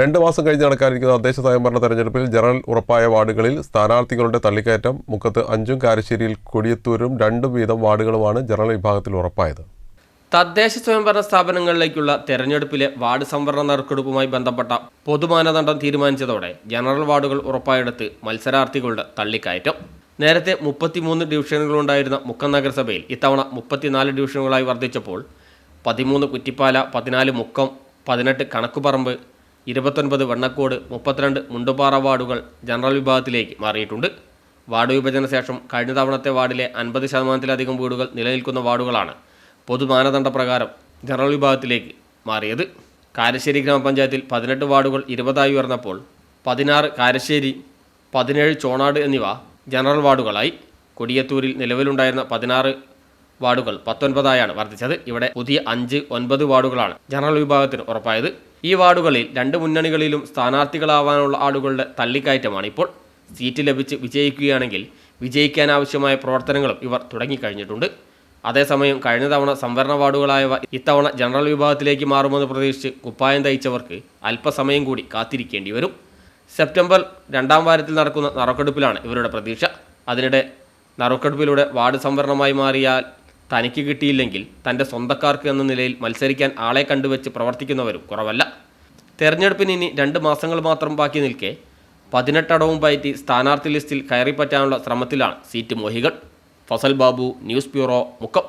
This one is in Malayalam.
രണ്ട് മാസം കഴിഞ്ഞ് നടക്കാനിരിക്കുന്ന തദ്ദേശ സ്വയംഭരണ തെരഞ്ഞെടുപ്പിൽ ജനറൽ ഉറപ്പായ വാർഡുകളിൽ സ്ഥാനാർത്ഥികളുടെ തള്ളിക്കയറ്റം മുക്കത്ത് അഞ്ചും കാരശ്ശേരിയിൽ കൊടിയത്തൂരും രണ്ടും വീതം വാർഡുകളുമാണ് ജനറൽ വിഭാഗത്തിൽ ഉറപ്പായത്. തദ്ദേശ സ്വയംഭരണ സ്ഥാപനങ്ങളിലേക്കുള്ള തെരഞ്ഞെടുപ്പിലെ വാർഡ് സംവരണ നറുക്കെടുപ്പുമായി ബന്ധപ്പെട്ട പൊതുമാനദണ്ഡം തീരുമാനിച്ചതോടെ ജനറൽ വാർഡുകൾ ഉറപ്പായെടുത്ത് മത്സരാർത്ഥികളുടെ തള്ളിക്കയറ്റം. നേരത്തെ മുപ്പത്തിമൂന്ന് ഡിവിഷനുകളുണ്ടായിരുന്ന മുക്കം നഗരസഭയിൽ ഇത്തവണ മുപ്പത്തിനാല് ഡിവിഷനുകളായി വർദ്ധിച്ചപ്പോൾ പതിമൂന്ന് കുറ്റിപ്പാല പതിനാല് മുക്കം പതിനെട്ട് കണക്കുപറമ്പ് ഇരുപത്തൊൻപത് വെണ്ണക്കോട് മുപ്പത്തിരണ്ട് മുണ്ടുപാറ വാർഡുകൾ ജനറൽ വിഭാഗത്തിലേക്ക് മാറിയിട്ടുണ്ട്. വാർഡ് വിഭജന ശേഷം കഴിഞ്ഞ തവണത്തെ വാർഡിലെ അൻപത് ശതമാനത്തിലധികം വീടുകൾ നിലനിൽക്കുന്ന വാർഡുകളാണ് പൊതുമാനദണ്ഡ പ്രകാരം ജനറൽ വിഭാഗത്തിലേക്ക് മാറിയത്. കാരശ്ശേരി ഗ്രാമപഞ്ചായത്തിൽ പതിനെട്ട് വാർഡുകൾ ഇരുപതായി ഉയർന്നപ്പോൾ പതിനാറ് കാരശ്ശേരി പതിനേഴ് ചോണാട് എന്നിവ ജനറൽ വാർഡുകളായി. കൊടിയത്തൂരിൽ നിലവിലുണ്ടായിരുന്ന പതിനാറ് വാർഡുകൾ പത്തൊൻപതായാണ് വർദ്ധിച്ചത്. ഇവിടെ പുതിയ അഞ്ച് ഒൻപത് വാർഡുകളാണ് ജനറൽ വിഭാഗത്തിന് ഉറപ്പായത്. ഈ വാർഡുകളിൽ രണ്ട് മുന്നണികളിലും സ്ഥാനാർത്ഥികളാവാനുള്ള ആളുകളുടെ തള്ളിക്കയറ്റമാണ് ഇപ്പോൾ സീറ്റ് ലഭിച്ച് വിജയിക്കുകയാണെങ്കിൽ വിജയിക്കാനാവശ്യമായ പ്രവർത്തനങ്ങളും ഇവർ തുടങ്ങിക്കഴിഞ്ഞിട്ടുണ്ട്. അതേസമയം കഴിഞ്ഞ തവണ സംവരണ വാർഡുകളായവ ഇത്തവണ ജനറൽ വിഭാഗത്തിലേക്ക് മാറുമെന്ന് പ്രതീക്ഷിച്ച് കുപ്പായം തയ്ച്ചവർക്ക് അല്പസമയം കൂടി കാത്തിരിക്കേണ്ടി വരും. സെപ്റ്റംബർ രണ്ടാം വാരത്തിൽ നടക്കുന്ന നറുക്കെടുപ്പിലാണ് ഇവരുടെ പ്രതീക്ഷ. അതിനിടെ നറുക്കെടുപ്പിലൂടെ വാർഡ് സംവരണമായി മാറിയാൽ തനിക്ക് കിട്ടിയില്ലെങ്കിൽ തന്റെ സ്വന്തക്കാർക്ക് എന്ന നിലയിൽ മത്സരിക്കാൻ ആളെ കണ്ടുവച്ച് പ്രവർത്തിക്കുന്നവരും കുറവല്ല. തെരഞ്ഞെടുപ്പിന് ഇനി രണ്ട് മാസങ്ങൾ മാത്രം ബാക്കി നിൽക്കെ പതിനെട്ടടവും പയറ്റി സ്ഥാനാർത്ഥി ലിസ്റ്റിൽ കയറിപ്പറ്റാനുള്ള ശ്രമത്തിലാണ് seat മോഹികൾ. Fasal Babu news bureau Mukkam.